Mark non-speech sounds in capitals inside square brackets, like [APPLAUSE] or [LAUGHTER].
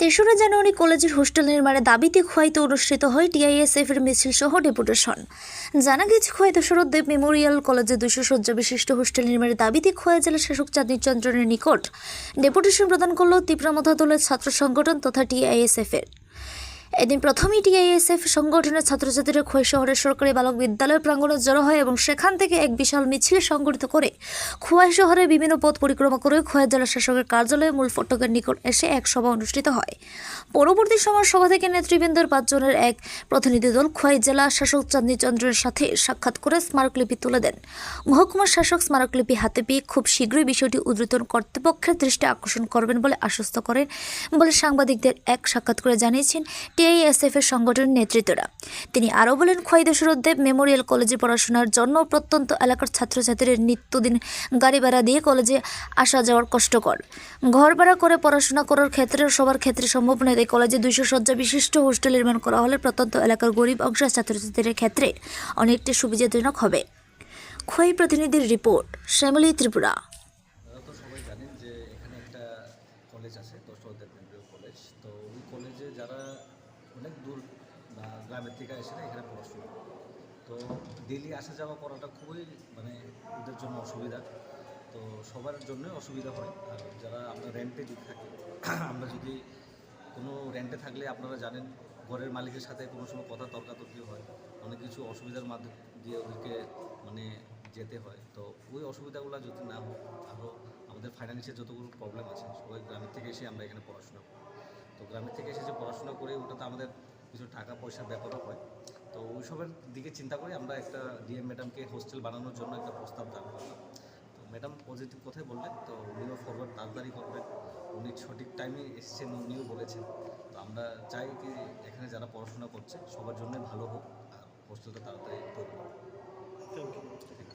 তেসরা জানুয়ারি কলেজের হোস্টেল নির্মাণের দাবিতে খোয়াইতে অনুষ্ঠিত হয় টিআইএসএফ এর মিছিল সহ ডেপুটেশন। জানা গেছে খোয়াইতে শরৎদেব মেমোরিয়াল কলেজে দুশো শয্যা বিশিষ্ট হোস্টেল নির্মাণের দাবিতে খোয়া জেলা শাসক চাঁদনী চন্দ্রনের নিকট ডেপুটেশন প্রদান করল তীব্রমথা দলের ছাত্র সংগঠন তথা টিআইএসএফ এর এদিন প্রথমেই টিআইএসএফ সংগঠনের ছাত্রছাত্রীরা খোয়াই শহরের সরকারি বালক বিদ্যালয় প্রাঙ্গণে জড়ো হয় এবং সেখান থেকে এক বিশাল মিছিল সংগঠিত করে খোয়াই শহরের বিভিন্ন পথ পরিক্রমা করে খোয়াই জেলা শাসকের কার্যালয়ে মূল ফটকের নিকট এসে এক সভা অনুষ্ঠিত হয়। পরবর্তী সময় সভা থেকে নেতৃবৃন্দের পাঁচজনের এক প্রতিনিধি দল খোয়াই জেলা শাসক চাঁদনী চন্দ্রের সাথে সাক্ষাৎ করে স্মারকলিপি তুলে দেন। মহকুমা শাসক স্মারকলিপি হাতে পেয়ে খুব শীঘ্রই বিষয়টি উদ্বোধন কর্তৃপক্ষের দৃষ্টি আকর্ষণ করবেন বলে আশ্বস্ত করেন বলে সাংবাদিকদের এক সাক্ষাৎ করে জানিয়েছেন। টিআইএসএফ এর সংগঠনের নেতৃত্বরা। তিনি আরও বলেন খোয়াই দশরথদেব মেমোরিয়াল কলেজে পড়াশোনার জন্য প্রত্যন্ত এলাকার ছাত্রছাত্রীদের নিত্যদিন গাড়ি ভাড়া দিয়ে কলেজে আসা যাওয়ার কষ্টকর। ঘর ভাড়া করে পড়াশোনা করার ক্ষেত্রে সবার ক্ষেত্রে সম্ভব নয়, তাই কলেজে দুইশো শয্যা বিশিষ্ট হোস্টেল নির্মাণ করা হলে প্রত্যন্ত এলাকার গরিব অংশের ছাত্রছাত্রীদের ক্ষেত্রে অনেকটা সুবিধাজনক হবে। খোয়াই প্রতিনিধির রিপোর্ট, শ্যামলী ত্রিপুরা। কলেজ আছে মেমোরিয়াল কলেজ। তো ওই কলেজে যারা অনেক দূর গ্রামের থেকে এসে এখানে পড়াশোনা। তো ডেলি আসা যাওয়া করাটা খুবই মানে ওদের জন্য অসুবিধা। তো সবার জন্য অসুবিধা হয়। আর যারা আমরা রেন্টে যদি থাকি, [CLEARS THROAT] আমরা যদি কোনো রেন্টে থাকলে আপনারা জানেন, ঘরের মালিকের সাথে কোনো সময় কথা তর্কাতর্কি হয়। অনেক কিছু অসুবিধার মাধ্যম দিয়ে ওদেরকে মানে যেতে হয়। তো ওই অসুবিধাগুলো যদি না হোক আরও আমাদের ফাইন্যান্সিয়াল যতগুলো প্রবলেম আছে, সবাই গ্রামের থেকে এসে আমরা এখানে পড়াশোনা করি। তো গ্রামের থেকে এসে যে পড়াশোনা করে ওটা তো আমাদের কিছু টাকা পয়সার ব্যাপারও হয়। তো ওইসবের দিকে চিন্তা করে আমরা একটা ডিএম ম্যাডামকে হোস্টেল বানানোর জন্য একটা প্রস্তাব দান করলাম। তো ম্যাডাম পজিটিভ কথাই বললেন, তো উনিও ফরওয়ার্ড তাড়াতাড়ি করবেন। উনি সঠিক টাইমে এসেছেন, উনিও বলেছেন। তো আমরা চাই কি এখানে যারা পড়াশোনা করছে সবার জন্য ভালো হোক আর হোস্টেলটা তাড়াতাড়ি তৈরি হোক